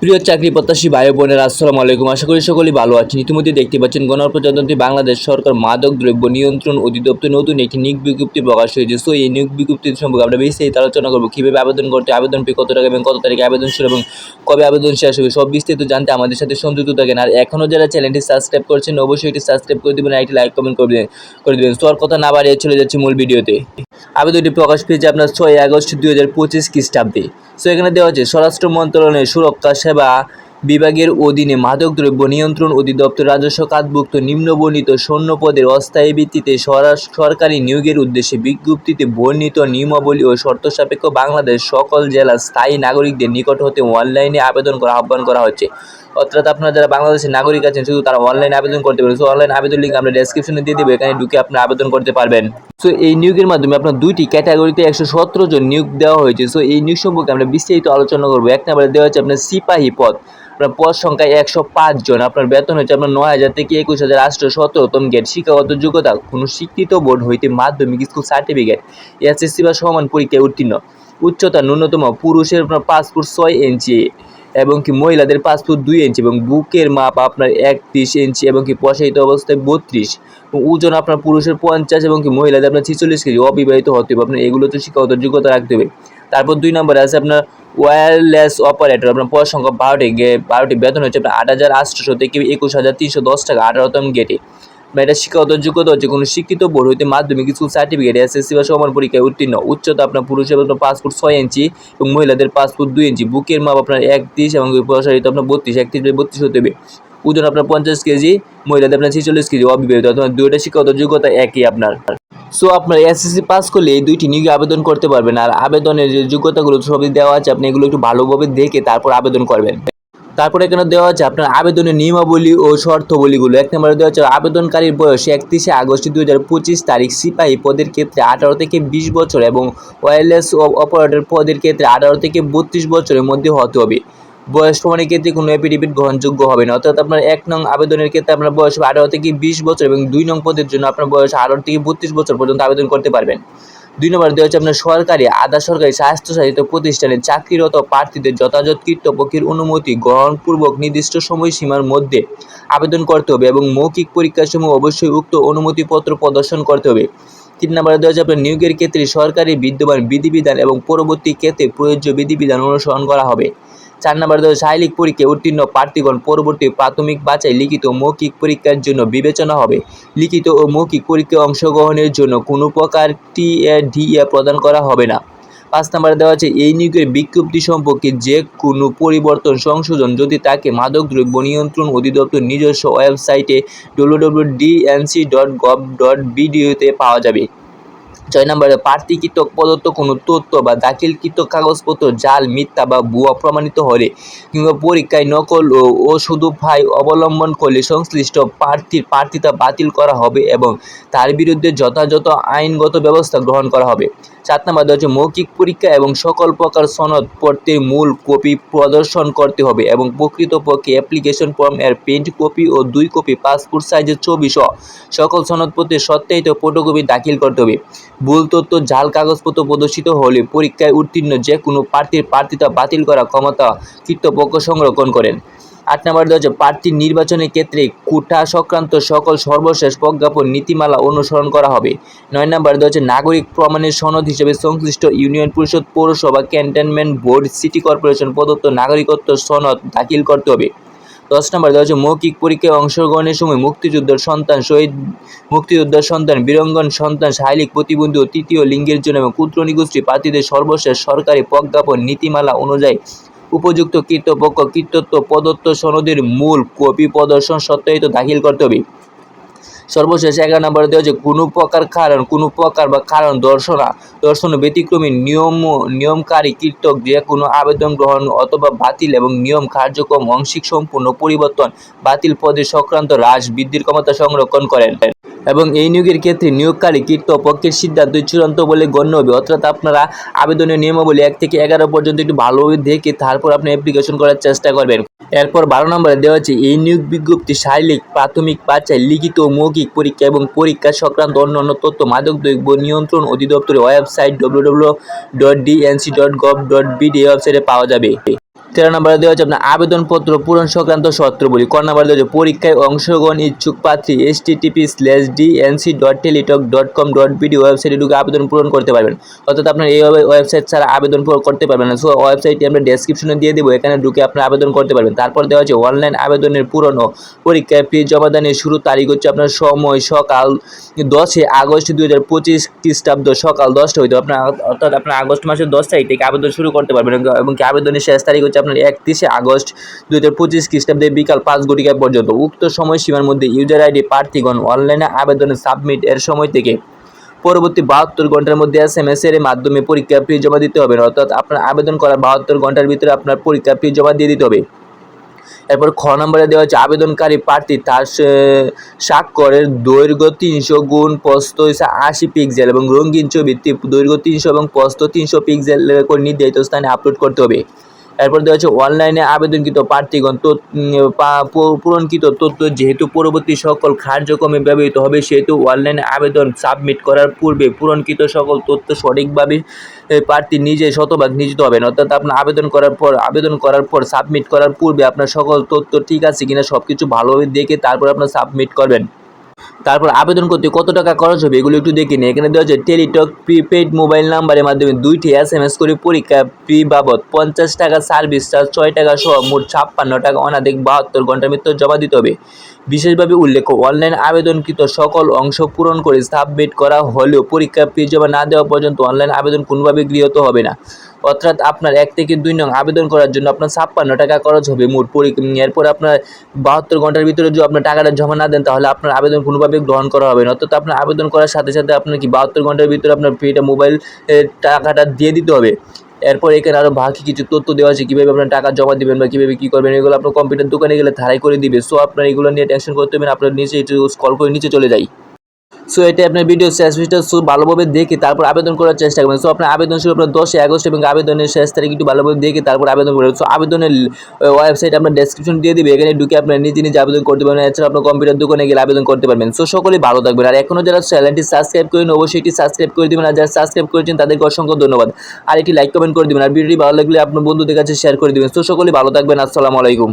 প্রিয় চাকরি প্রত্যাশী ভাই বোনেরা, আসসালামু আলাইকুম। আশা করি সকলেই ভালো আছেন। ইতিমধ্যে দেখতে পাচ্ছেন গণপ্রজাতন্ত্রী বাংলাদেশ সরকার মাদক দ্রব্য নিয়ন্ত্রণ অধিদপ্তর নতুন একটি নিয়োগ বিজ্ঞপ্তি প্রকাশ হয়েছে সো, এই নিয়োগ বিজ্ঞপ্তি সম্পর্কে আমরা বিস্তারিত আলোচনা করব। কীভাবে আবেদন করতে, আবেদন ফি কত টাকা এবং কত তারিখে আবেদন শুরু এবং কবে আবেদন শেষ হবে, সব বিস্তারিত জানতে আমাদের সাথে সংযুক্ত থাকেন। আর এখনও যারা চ্যানেলটি সাবস্ক্রাইব করছেন, অবশ্যই এটি সাবস্ক্রাইব করে দেবেন একটি লাইক কমেন্ট করে দেবেন করে দেবেন। আর কথা না বাড়িয়ে চলে যাচ্ছে মূল ভিডিওতে। আবেদনটি প্রকাশ পেয়েছে আপনার ছয় আগস্ট দুই হাজার পঁচিশ খ্রিস্টাব্দে। সো, এখানে দেওয়া আছে স্বরাষ্ট্র মন্ত্রণালয়ের সুরক্ষা সেবা বিভাগের অধীনে মাদকদ্রব্য নিয়ন্ত্রণ অধিদপ্তর রাজস্ব কাতভুক্ত নিম্নবর্ণিত সৈন্য পদের অস্থায়ী ভিত্তিতে সরকারি নিয়োগের উদ্দেশ্যে বিজ্ঞপ্তিতে বর্ণিত নিয়মাবলী ও শর্ত সাপেক্ষ বাংলাদেশ সকল জেলার স্থায়ী নাগরিকদের নিকট হতে অনলাইনে আবেদন করা আহ্বান করা হচ্ছে। অর্থাৎ আপনারা যারা বাংলাদেশের নাগরিক আছেন, শুধু তারা অনলাইন আবেদন করতে পারেন সো অনলাইন আবেদন লিঙ্ক আমরা ডেসক্রিপশনে দিয়ে দেবো, এখানে ঢুকে আপনারা আবেদন করতে পারবেন। সো এই নিয়োগের মাধ্যমে আপনার দুইটি ক্যাটাগরিতে একশো সতেরো জন নিয়োগ দেওয়া হয়েছে। সো এই নিয়োগ সম্পর্কে আমরা বিস্তারিত আলোচনা করব। এক নম্বরে দেওয়া হচ্ছে আপনার সিপাহী পদ। আপনার পদ সংখ্যা একশো পাঁচ জন। আপনার বেতন হচ্ছে আপনার নয় হাজার থেকে একুশ হাজার আটশো সতেরোতম গেট শিক্ষাগত যোগ্যতা, কোনো স্বীকৃত বোর্ড হইতে মাধ্যমিক স্কুল সার্টিফিকেট এসএসসি বা সমান পরীক্ষায় উত্তীর্ণ। উচ্চতা ন্যূনতম, পুরুষের আপনার ফুট ছয় ইঞ্চি এবং কি মহিলাদের পাঁচ ফুট দুই ইঞ্চি এবং বুকের মাপ আপনার একত্রিশ ইঞ্চি এবং কি প্রসারিত অবস্থায় বত্রিশ। ওজন আপনার পুরুষের পঞ্চাশ এবং কি মহিলাদের আপনার ছিচল্লিশ কেজি অবিবাহিত হতে হবে। আপনার এগুলো তো শিক্ষাগত যোগ্যতা রাখতে হবে। তারপর দুই নম্বরে আছে আপনার ওয়্যারলেস অপারেটর আপনার পদ সংখ্যা বারোটি বারোটি বেতন হচ্ছে আপনার আট হাজার আটশোশো থেকে একুশ হাজার তিনশো দশ টাকা আঠারোতম গেটে বা এটা শিক্ষাগত যোগ্যতা হচ্ছে, কোনো শিক্ষিত বোর্ড হইতে মাধ্যমিক স্কুল সার্টিফিকেট এসএসসি বা সমান পরীক্ষায় উত্তীর্ণ। উচ্চতা আপনার পুরুষের আপনার ফুট ছয় ইঞ্চি এবং মহিলাদের ফুট দুই ইঞ্চি। বুকের মাপ আপনার একত্রিশ এবং প্রসারিত আপনার বত্রিশ, একত্রিশ বাই বত্রিশ হতে হবে। ওজন আপনার পঞ্চাশ কেজি, মহিলাদের আপনার ছেচল্লিশ কেজি, অবিবাহিত অথবা দুইটা শিক্ষাগত যোগ্যতা একই আপনার। সো আপনার এসএসসি পাস করলে এই দুইটি নিয়োগে আবেদন করতে পারবেন আর আবেদনের যে যোগ্যতাগুলো সবই দেওয়া আছে, আপনি এগুলো একটু ভালোভাবে দেখে তারপর আবেদন করবেন। তারপরে এখানে দেওয়া আছে আপনার আবেদনের নিয়মাবলী ও শর্তবলীগুলো। এক নম্বরে দেওয়া আছে, আবেদনকারীর বয়স একত্রিশে আগস্ট দুই হাজার পঁচিশ তারিখ, সিপাহী পদের ক্ষেত্রে আঠারো থেকে বিশ বছর এবং ওয়্যারলেস অপারেটর পদের ক্ষেত্রে আঠারো থেকে বত্রিশ বছরের মধ্যে হতে হবে। বয়স প্রমাণের ক্ষেত্রে কোনো এপিডিপিট গ্রহণযোগ্য হবে না। অর্থাৎ আপনার এক নং আবেদনের ক্ষেত্রে আপনার বয়স আঠারো থেকে বিশ বছর এবং দুই নং পদের জন্য আপনার বয়স আঠারো থেকে বত্রিশ বছর পর্যন্ত আবেদন করতে পারবেন। দুই নম্বর দেওয়া হচ্ছে আপনার সরকারি, আধা সরকারি স্বাস্থ্যসাধিত প্রতিষ্ঠানে চাকরিরত প্রার্থীদের যথাযথ কর্তৃপক্ষের অনুমতি গ্রহণপূর্বক নির্দিষ্ট সময়সীমার মধ্যে আবেদন করতে হবে এবং মৌখিক পরীক্ষার সময় অবশ্যই উক্ত অনুমতিপত্র প্রদর্শন করতে হবে। তিন নম্বরে দেওয়া হচ্ছে আপনার নিয়োগের ক্ষেত্রে সরকারি বিদ্যমান বিধিবিধান এবং পরবর্তী ক্ষেত্রে প্রযোজ্য বিধিবিধান অনুসরণ করা হবে। চার নম্বরে দেওয়া শারীরিক পরীক্ষায় উত্তীর্ণ প্রার্থীগণ পরবর্তী প্রাথমিক বাছাই, লিখিত মৌখিক পরীক্ষার জন্য বিবেচনা হবে। লিখিত ও মৌখিক পরীক্ষায় অংশগ্রহণের জন্য কোনো প্রকার টিএডিএ প্রদান করা হবে না। পাঁচ নম্বরে দেওয়া আছে, এই নিয়োগের বিজ্ঞপ্তি সম্পর্কে যে কোনো পরিবর্তন সংশোধন যদি তাকে মাদকদ্রব্য নিয়ন্ত্রণ অধিদপ্তর নিজস্ব ওয়েবসাইটে ডব্লিউডব্লিউডিএনসি ডট গভ ডট বিডিওতে পাওয়া যাবে। ছয় নম্বরে প্রার্থীকৃত প্রদত্ত কোনো তথ্য বা দাখিলকৃত কাগজপত্র, জাল, মিথ্যা বা ভুয়া প্রমাণিত হলে কিংবা পরীক্ষায় নকল ও শুধু ভাই অবলম্বন করলে সংশ্লিষ্ট প্রার্থীর প্রার্থিতা বাতিল করা হবে এবং তার বিরুদ্ধে যথাযথ আইনগত ব্যবস্থা গ্রহণ করা হবে। চার নম্বর হচ্ছে মৌখিক পরীক্ষা এবং সকল প্রকার সনদ পত্রের মূল কপি প্রদর্শন করতে হবে এবং প্রকৃতপক্ষে অ্যাপ্লিকেশন ফর্ম এর প্রিন্ট কপি ও দুই কপি পাসপোর্ট সাইজের ছবি সহ সকল সনদপত্রের সত্যায়িত ফটোকপি দাখিল করতে হবে। ভুল তথ্য জাল কাগজপত্র প্রদর্শিত হলে পরীক্ষায় উত্তীর্ণ যে কোনো প্রার্থীর প্রার্থিতা বাতিল করা ক্ষমতা কৃতপক্ষ সংরক্ষণ করেন। আট নম্বর দেওয়া হচ্ছে প্রার্থী নির্বাচনের ক্ষেত্রে কোটা সংক্রান্ত সকল সর্বশেষ প্রজ্ঞাপন, নীতিমালা অনুসরণ করা হবে। নয় নম্বর দেওয়া হচ্ছে নাগরিক প্রমাণের সনদ হিসেবে সংশ্লিষ্ট ইউনিয়ন পরিষদ, পৌরসভা, ক্যান্টনমেন্ট বোর্ড, সিটি কর্পোরেশন, প্রদত্ত নাগরিকত্ব সনদ দাখিল করতে হবে। দশ নম্বর দেওয়া হচ্ছে মৌখিক পরীক্ষায় অংশগ্রহণের সময় মুক্তিযোদ্ধার সন্তান শহীদ, মুক্তিযোদ্ধার সন্তান বীরঙ্গন সন্তান শারীরিক প্রতিবন্ধী ও তৃতীয় লিঙ্গের জন্য এবং ক্ষুদ্র নিগোষ্ঠী প্রার্থীদের সর্বশেষ সরকারি প্রজ্ঞাপন, নীতিমালা অনুযায়ী উপযুক্ত কৃতপক্ষ কৃতত্ব প্রদত্ত সনদের মূল কপি প্রদর্শন সত্যায়িত দাখিল করতে হবে। সর্বশেষ এগারো নম্বরে দেওয়া হচ্ছে, কোনো প্রকার কারণ, কোনো প্রকার বা কারণ দর্শনা, দর্শন ব্যতিক্রমী নিয়ম, নিয়মকারী কীর্তক যে কোনো আবেদন গ্রহণ অথবা বাতিল এবং নিয়ম, কার্যক্রম আংশিক সম্পূর্ণ পরিবর্তন, বাতিল পদে সংক্রান্ত হ্রাস, বৃদ্ধির ক্ষমতা সংরক্ষণ করেন। এবং এই নিয়োগের ক্ষেত্রে নিয়োগকারী কৃতপক্ষের সিদ্ধান্ত চূড়ান্ত বলে গণ্য হবে। অর্থাৎ আপনারা আবেদনের নিয়মাবলী এক থেকে এগারো পর্যন্ত একটু ভালোভাবে দেখে তারপর আপনি অ্যাপ্লিকেশন করার চেষ্টা করবেন। এরপর বারো নম্বরে দেওয়া আছে, এই নিয়োগ বিজ্ঞপ্তি শারীরিক, প্রাথমিক বাচ্চায় লিখিত, মৌখিক পরীক্ষা এবং পরীক্ষা সংক্রান্ত অন্যান্য তথ্য, মাদকদ্রব্য নিয়ন্ত্রণ অধিদপ্তরের website W dot DNC dot gov dot BD ওয়েবসাইটে পাওয়া যাবে। তেরো নম্বরে দেওয়া হচ্ছে আপনার আবেদনপত্র, পূরণ সংক্রান্ত শর্তগুলি ক নম্বরে দেওয়া হচ্ছে পরীক্ষায় অংশগ্রহণ ইচ্ছুক প্রার্থী S TTP slash DNC dot Teletalk dot com dot BD ওয়েবসাইটে ঢুকে আবেদন পূরণ করতে পারবেন। অর্থাৎ আপনার এই ওয়েবসাইট ছাড়া আবেদন করতে পারবেন না। সো ওয়েবসাইটটি আমরা ডেসক্রিপশনে দিয়ে দেবো, এখানে ঢুকে আপনি আবেদন করতে পারবেন। তারপর দেওয়া হচ্ছে অনলাইন আবেদনের পূরণ পরীক্ষায় ফি জমাদানের শুরু তারিখ হচ্ছে আপনার সময় সকাল দশই আগস্ট দুই হাজার পঁচিশ খ্রিস্টাব্দ সকাল দশটা হইতে। আপনার অর্থাৎ আপনার আগস্ট মাসের দশ তারিখ থেকে আবেদন শুরু করতে পারবেন এবং কি আবেদনের শেষ তারিখ হচ্ছে আপনার একত্রিশে আগস্ট দুই হাজার পঁচিশ খ্রিস্টাব্দে বিকাল পাঁচ ঘটিকা পর্যন্ত। উক্ত সময়সীমার মধ্যে ইউজার আইডি প্রার্থীগণ অনলাইনে আবেদনের সাবমিট এর সময় থেকে পরবর্তী বাহাত্তর ঘণ্টার মধ্যে এস এম এস এর মাধ্যমে পরীক্ষা ফি জমা দিতে হবে। অর্থাৎ আপনার আবেদন করার বাহাত্তর ঘণ্টার ভিতরে আপনার পরীক্ষা ফি জমা দিয়ে দিতে হবে। এরপর খ নম্বরে দেওয়া হচ্ছে আবেদনকারী প্রার্থী তার স্বাক্ষরের দৈর্ঘ্য তিনশো গুণ প্রস্থ আশি পিক্সেল এবং রঙিন ছবি দৈর্ঘ্য তিনশো এবং প্রস্থ তিনশো পিক্সেল নির্ধারিত স্থানে আপলোড করতে হবে। এরপর দেওয়া হচ্ছে অনলাইনে আবেদনকৃত প্রার্থীগণ পূরণকৃত তথ্য যেহেতু পরবর্তী সকল কার্যক্রমে ব্যবহৃত হবে, সেহেতু অনলাইনে আবেদন সাবমিট করার পূর্বে পূরণকৃত সকল তথ্য সঠিকভাবে প্রার্থী নিজে শতভাগ নিশ্চিত হবেন। অর্থাৎ আপনার আবেদন করার পর, আবেদন করার পর সাবমিট করার পূর্বে আপনার সকল তথ্য ঠিক আছে কিনা সব কিছু ভালোভাবে দেখে তারপর আপনার সাবমিট করবেন। তারপর আবেদন করতে কত টাকা খরচ হবে এগুলো একটু দেখে নিই। এখানে দেওয়া হচ্ছে টেলিটক প্রিপেড মোবাইল নাম্বারের মাধ্যমে দুইটি এস এম এস করে পরীক্ষা ফি বাবদ পঞ্চাশ টাকা সার্ভিস চার্জ, ছয় টাকা সহ মোট ছাপ্পান্ন টাকা, অনাধিক বাহাত্তর ঘণ্টার মৃত্যু জমা দিতে হবে। বিশেষভাবে উল্লেখ্য, অনলাইন আবেদনকৃত সকল অংশ পূরণ করে সাবমিট করা হলেও পরীক্ষা ফি জমা না দেওয়া পর্যন্ত অনলাইন আবেদন কোনোভাবে গৃহীত হবে না। অর্থাৎ আপনার এক থেকে দুই নং আবেদন করার জন্য আপনার ছাপ্পান্ন টাকা খরচ হবে। মোট এরপর আপনার বাহাত্তর ঘণ্টার ভিতরে যদি আপনার টাকাটা জমা না দেন, তাহলে আপনার আবেদন কোনোভাবে গ্রহণ করা হবে না। অর্থাৎ আপনার আবেদন করার সাথে সাথে আপনার কি বাহাত্তর ঘণ্টার ভিতরে আপনার ফিটা মোবাইল টাকাটা দিয়ে দিতে হবে। এরপর এখানে আরও বাকি কিছু তথ্য দেওয়া আছে, কীভাবে আপনার টাকা জমা দেবেন বা কীভাবে কী করবেন, এগুলো আপনার কম্পিউটার দোকানে গেলে ধারাই করে দিবে। সো আপনার এগুলো নিয়ে টেনশন করতে হবে না, আপনার নিচে একটু স্কল করে নিচে চলে যাই। সো এটা আপনার ভিডিও শেষ ভিডিও সো ভালোভাবে দেখে তারপর আবেদন করার চেষ্টা করবেন। সো আপনার আবেদন শুরু আপনার দশই আগস্ট এবং আবেদনের শেষ তারিখ একটু ভালোভাবে দেখে তারপর আবেদন করবেন। সো আবেদনের ওয়েবসাইট আপনার ডেসক্রিপশন দিয়ে দিবে। এখানে ঢুকে আপনার নিজে নিজে আবেদন করতে পারবেন। এছাড়া আপনার কম্পিউটার দোকানে গেলে আবেদন করতে পারবেন। সো সকলেই ভালো থাকবেন। আর এখনও যারা চ্যানেলটি সাবস্ক্রাইব করেন অবশ্যই এটি সাবস্ক্রাইব করে দেবেন। আর যারা সাবস্ক্রাইব করেছেন, তাদেরকে অসংখ্য ধন্যবাদ। আর একটি লাইক কমেন্ট করে দেবেন। আর ভিডিওটি ভালো লাগলে আপনার বন্ধুদের কাছে শেয়ার করে দেবেন। সো সকলেই ভালো থাকবেন। আসসালামু আলাইকুম।